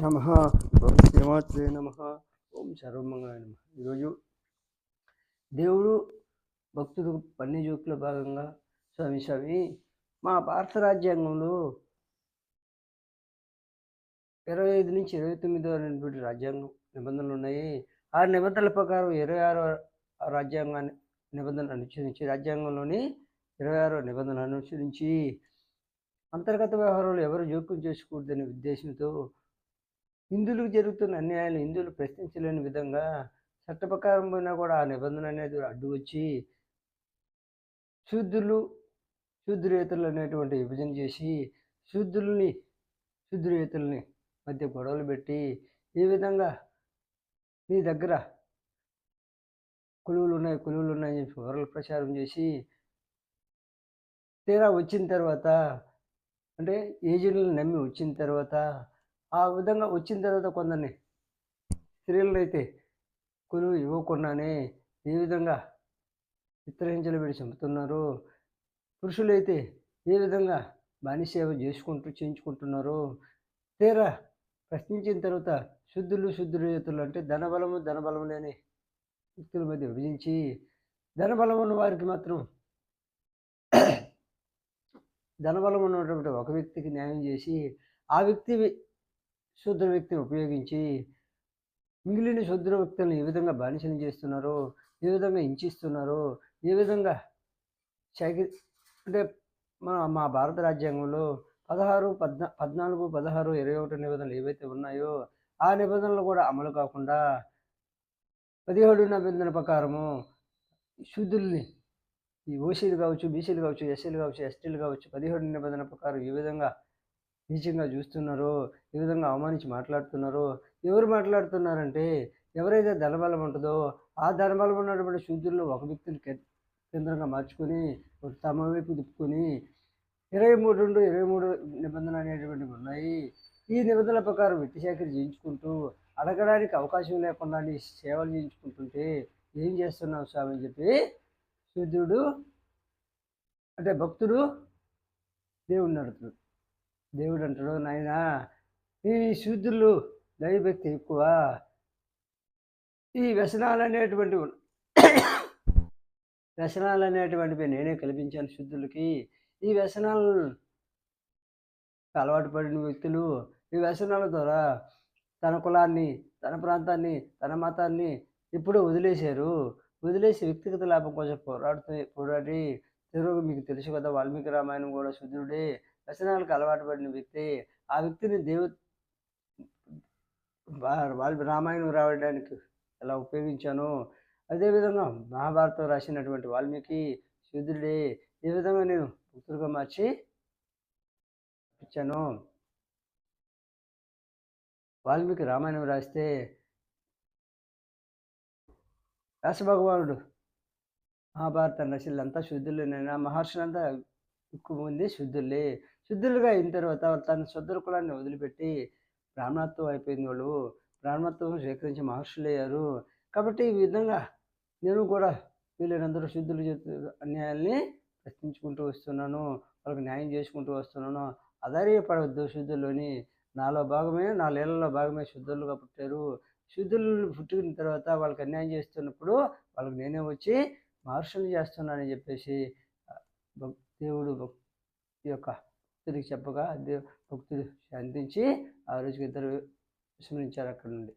నమ. ఓం శ్రీమాత్రే నమ. ఓం సర్వమంగళ నమ. ఈరోజు దేవుడు భక్తుడు పన్ని జోకుల భాగంగా స్వామి స్వామి మా భారత రాజ్యాంగంలో ఇరవై ఐదు నుంచి ఇరవై తొమ్మిదో అనేటువంటి రాజ్యాంగం నిబంధనలు ఉన్నాయి. ఆ నిబంధనల ప్రకారం ఇరవై ఆరో రాజ్యాంగాన్ని నిబంధనలు అనుసరించి రాజ్యాంగంలోని ఇరవై ఆరో నిబంధనలు అనుసరించి అంతర్గత వ్యవహారాలు ఎవరు జోక్యం చేసుకోకూడదనే ఉద్దేశంతో హిందువులకు జరుగుతున్న అన్యాయాలు హిందువులు ప్రశ్నించలేని విధంగా చట్ట ప్రకారం పోయినా కూడా ఆ నిబంధన అనేది అడ్డు వచ్చి శూద్రులు శూద్రేతలు అనేటువంటి విభజన చేసి శూద్రుల్ని శూద్రేతల్ని మధ్య గొడవలు పెట్టి ఈ విధంగా మీ దగ్గర కొలువులు ఉన్నాయి కొలువులు ఉన్నాయని చెప్పి వివరాలు ప్రచారం చేసి తీరా వచ్చిన తర్వాత అంటే ఏజెంట్లను నమ్మి వచ్చిన తర్వాత ఆ విధంగా వచ్చిన తర్వాత కొందరిని స్త్రీలను అయితే కొలువు ఇవ్వకుండానే ఏ విధంగా చిత్రహింసలు పెట్టి చంపుతున్నారు? పురుషులైతే ఏ విధంగా బానిసేవ చేసుకుంటూ చేయించుకుంటున్నారు? తీరా ప్రశ్నించిన తర్వాత శుద్ధులు శుద్ధులు అంటే ధనబలము ధనబలము లేని వ్యక్తుల మధ్య విభజించి ధనబలం ఉన్న వారికి మాత్రం ధనబలం ఉన్నటువంటి ఒక వ్యక్తికి న్యాయం చేసి ఆ వ్యక్తి శూద్ర వ్యక్తిని ఉపయోగించి మిగిలిన శూద్ర వ్యక్తులను ఏ విధంగా బానిసలు చేస్తున్నారో ఏ విధంగా హింసిస్తున్నారో ఏ విధంగా సైకి అంటే మన మా భారత రాజ్యాంగంలో పదహారు పద్నా పద్నాలుగు పదహారు ఇరవై ఒకటి నిబంధనలు ఏవైతే ఉన్నాయో ఆ నిబంధనలు కూడా అమలు కాకుండా పదిహేడు నిబంధన ప్రకారము శుద్ధుల్ని ఈ ఓసీలు కావచ్చు బీసీలు కావచ్చు ఎస్సీలు కావచ్చు ఎస్టీలు కావచ్చు పదిహేడు నిబంధన ప్రకారం ఈ విధంగా నీచంగా చూస్తున్నారో ఏ విధంగా అవమానించి మాట్లాడుతున్నారో ఎవరు మాట్లాడుతున్నారంటే ఎవరైతే ధనబలం ఉంటుందో ఆ ధనబలం ఉన్నటువంటి శూద్రుల్లో ఒక వ్యక్తిని కే- కేంద్రంగా మార్చుకొని ఒక తమ వైపు తిప్పుకొని ఇరవై మూడు రెండు ఇరవై మూడు నిబంధనలు అనేటువంటివి ఉన్నాయి. ఈ నిబంధనల ప్రకారం వ్యక్తి సేకరి చేయించుకుంటూ అడగడానికి అవకాశం లేకుండా నీ సేవలు చేయించుకుంటుంటే ఏం చేస్తున్నావు స్వామి అని చెప్పి శూద్రుడు అంటే భక్తుడు దేవుడిని అడుగుతాడు దేవుడు అంటాడు నాయనా ఈ శూద్రులు దైవభక్తి ఎక్కువ. ఈ వ్యసనాలు అనేటువంటి వ్యసనాలు అనేటువంటివి నేనే కల్పించాను శుద్ధులకి ఈ వ్యసనాలు అలవాటు పడిన వ్యక్తులు ఈ వ్యసనాల ద్వారా తన కులాన్ని తన ప్రాంతాన్ని తన మతాన్ని ఇప్పుడు వదిలేశారు. వదిలేసి వ్యక్తిగత లాభం కోసం పోరాడుతూ పోరాడి తెలుగు మీకు తెలుసు కదా వాల్మీకి రామాయణం కూడా శుద్ధుడే వ్యసనాలకు అలవాటు పడిన వ్యక్తి ఆ వ్యక్తిని దేవు వాళ్ళు వాల్మీ రామాయణం రావడానికి ఎలా ఉపయోగించాను అదేవిధంగా మహాభారతం రాసినటువంటి వాల్మీకి శూద్రుడే ఈ విధంగా నేను భక్తులుగా మార్చి ఇచ్చాను వాల్మీకి రామాయణం రాస్తే వ్యాసభగవానుడు మహాభారత రచనలంతా శుద్ధులేనైనా మహర్షులంతా ఎక్కువ మంది శుద్ధులే శుద్ధులుగా అయిన తర్వాత తన శుద్ధుల కులాన్ని వదిలిపెట్టి బ్రాహ్మణత్వం అయిపోయింది వాళ్ళు బ్రాహ్మణత్వం స్వీకరించి మహర్షులయ్యారు కాబట్టి ఈ విధంగా నేను కూడా వీళ్ళందరూ శుద్ధులు చేస్తూ అన్యాయాల్ని ప్రశ్నించుకుంటూ వస్తున్నాను. వాళ్ళకి న్యాయం చేసుకుంటూ వస్తున్నాను. అధైర్యపడవద్దు శుద్ధుల్లోని. నాలో భాగమే నా లీలలో భాగమే శుద్ధులుగా పుట్టారు. శుద్ధులు పుట్టిన తర్వాత వాళ్ళకి అన్యాయం చేస్తున్నప్పుడు వాళ్ళకి నేనే వచ్చి మహర్షులు చేస్తున్నానని చెప్పేసి దేవుడు భక్తి యొక్క భక్తుడికి చెప్పగా దేవు భక్తుడు శాంతించి ఆ రోజుకి ఇద్దరు విస్మరించారు అక్కడ నుండి.